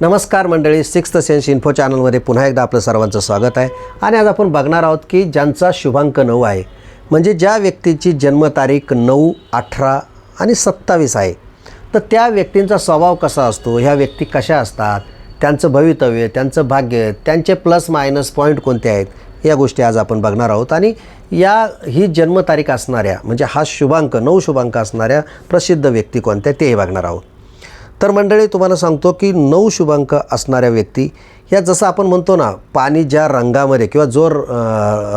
नमस्कार मंडळी sixth sense info चॅनलमध्ये पुन्हा एकदा आपलं सर्वांचं स्वागत आहे. आणि आज आपण बघणार आहोत की ज्यांचा शुभांक नऊ आहे म्हणजे ज्या व्यक्तीची जन्मतारीख नऊ अठरा आणि सत्तावीस आहे तर त्या व्यक्तींचा स्वभाव कसा असतो? ह्या व्यक्ती कशा असतात? त्यांचं भवितव्य त्यांचं भाग्य त्यांचे प्लस मायनस पॉईंट कोणते आहेत? या गोष्टी आज आपण बघणार आहोत. आणि या ही जन्मतारीख असणाऱ्या म्हणजे हा शुभांक नऊ शुभांक असणाऱ्या प्रसिद्ध व्यक्ती कोणत्या तेही बघणार आहोत. तर मंडळी तुम्हाला सांगतो की नऊ शुभांक असणाऱ्या व्यक्ती या जसं आपण म्हणतो ना पाणी ज्या रंगामध्ये किंवा जो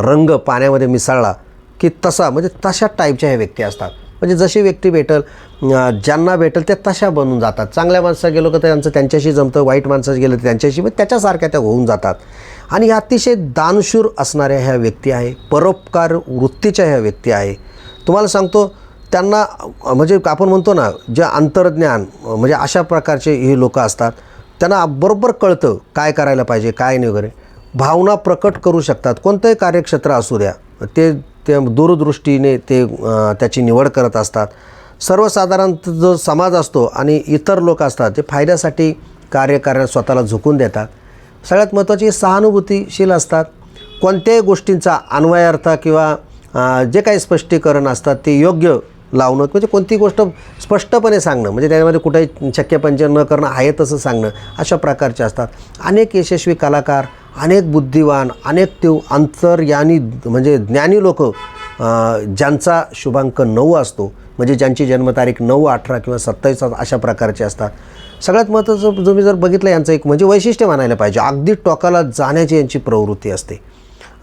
रंग पाण्यामध्ये मिसळला की तसा म्हणजे तशा टाईपच्या ह्या व्यक्ती असतात. म्हणजे जशी व्यक्ती भेटल ज्यांना भेटेल त्या तशा बनून जातात. चांगल्या माणसा गेलो का त्यांचं त्यांच्याशी जमतं वाईट माणसं गेलं तर त्यांच्याशी मग त्याच्यासारख्या त्या होऊन जातात. आणि या अतिशय दानशूर असणाऱ्या ह्या व्यक्ती आहे परोपकार वृत्तीच्या ह्या व्यक्ती आहे. तुम्हाला सांगतो त्यांना म्हणजे आपण म्हणतो ना जे अंतर्ज्ञान म्हणजे अशा प्रकारचे हे लोक असतात त्यांना बरोबर कळतं काय करायला पाहिजे काय नाही वगैरे. भावना प्रकट करू शकतात. कोणतंही कार्यक्षेत्र असू द्या ते ते दूरदृष्टीने ते त्याची निवड करत असतात. सर्वसाधारण जो समाज असतो आणि इतर लोक असतात ते फायद्यासाठी कार्य करायला स्वतःला झुकून देतात. सगळ्यात महत्त्वाची सहानुभूतीशील असतात. कोणत्याही गोष्टींचा अन्वयार्थ किंवा जे काही स्पष्टीकरण असतात ते योग्य लावणं म्हणजे कोणती गोष्ट स्पष्टपणे सांगणं म्हणजे त्याच्यामध्ये कुठेही शक्यपंचन न करणं आहे तसं सांगणं अशा प्रकारचे असतात. अनेक यशस्वी कलाकार अनेक बुद्धिवान अनेक ते अंतर्यानी म्हणजे ज्ञानी लोक ज्यांचा शुभांक नऊ असतो म्हणजे ज्यांची जन्मतारीख नऊ अठरा किंवा सत्तावीस अशा प्रकारचे असतात. सगळ्यात महत्त्वाचं तुम्ही जर बघितलं यांचं एक म्हणजे वैशिष्ट्य मानायला पाहिजे अगदी टोकाला जाण्याची यांची प्रवृत्ती असते.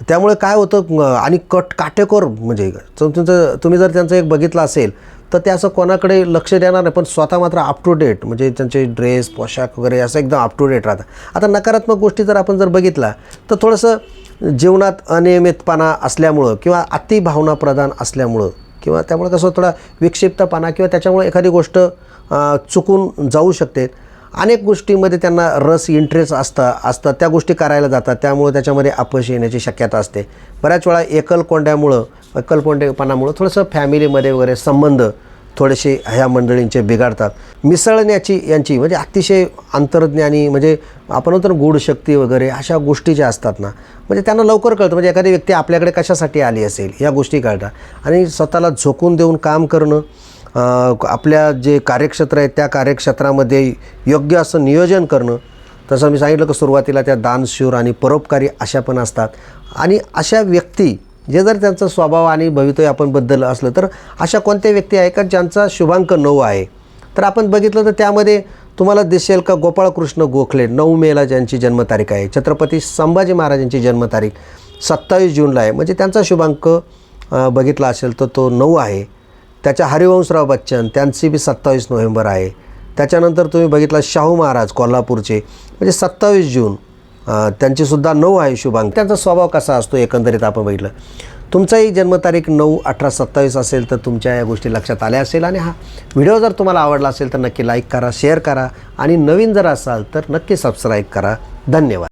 त्यामुळे काय होतं आणि कट काटेकोर म्हणजे तुमचं तुम्ही जर त्यांचं एक बघितलं असेल तर ते असं कोणाकडे लक्ष देणार नाही पण स्वतः मात्र अप टू डेट म्हणजे त्यांचे ड्रेस पोशाख वगैरे असं एकदम अप टू डेट राहतं. आता नकारात्मक गोष्टी जर आपण जर बघितला तर थोडंसं जीवनात अनियमितपणा असल्यामुळं किंवा अतिभावना भावनाप्रधान असल्यामुळं किंवा त्यामुळे कसं थोडा विक्षिप्तपणा किंवा त्याच्यामुळे एखादी गोष्ट चुकून जाऊ शकते अनेक गोष्टीमध्ये त्यांना रस इंटरेस्ट असतं असतं. त्या गोष्टी करायला जातात. त्यामुळे त्याच्यामध्ये अपयश येण्याची शक्यता असते. बऱ्याच वेळा एकलकोंड्यामुळं एकलकोंडेपणामुळं थोडंसं फॅमिलीमध्ये वगैरे संबंध थोडेसे ह्या मंडळींचे बिघडतात. मिसळण्याची यांची म्हणजे अतिशय अंतर्ज्ञानी म्हणजे आपण म्हणतो ना गूढ शक्ती वगैरे अशा गोष्टी ज्या असतात ना म्हणजे त्यांना लवकर कळतं. म्हणजे एखादी व्यक्ती आपल्याकडे कशासाठी आली असेल या गोष्टी कळतात. आणि स्वतःला झोकून देऊन काम करणं आपल्या जे कार्यक्षेत्र आहे त्या कार्यक्षेत्रामध्ये योग्य असं नियोजन करणं. तसं मी सांगितलं की सुरुवातीला त्या दानशूर आणि परोपकारी अशा पण असतात. आणि अशा व्यक्ती जे जर त्यांचा स्वभाव आणि भवितव्य आपण बद्दल असलं तर अशा कोणत्या व्यक्ती आहे का ज्यांचा शुभांक नऊ आहे? तर आपण बघितलं तर त्यामध्ये तुम्हाला दिसेल का गोपाळकृष्ण गोखले नऊ मेला ज्यांची जन्मतारीख आहे. छत्रपती संभाजी महाराजांची जन्मतारीख सत्तावीस जूनला आहे. म्हणजे त्यांचा शुभांक बघितला असेल तर तो नऊ आहे. त्याच्या हरिवंशराव बच्चन त्यांची बी सत्तावीस नोव्हेंबर आहे. त्याच्यानंतर तुम्ही बघितला शाहू महाराज कोल्हापूरचे म्हणजे सत्तावीस जून त्यांचीसुद्धा नऊ आहे शुभांक त्यांचा स्वभाव कसा असतो एकंदरीत आपण बघितलं. तुमचाही जन्मतारीख नऊ अठरा सत्तावीस असेल तर तुमच्या या गोष्टी लक्षात आल्या असेल आणि हा व्हिडिओ जर तुम्हाला आवडला असेल तर नक्की लाईक करा शेअर करा आणि नवीन जर असाल तर नक्की सबस्क्राईब करा. धन्यवाद.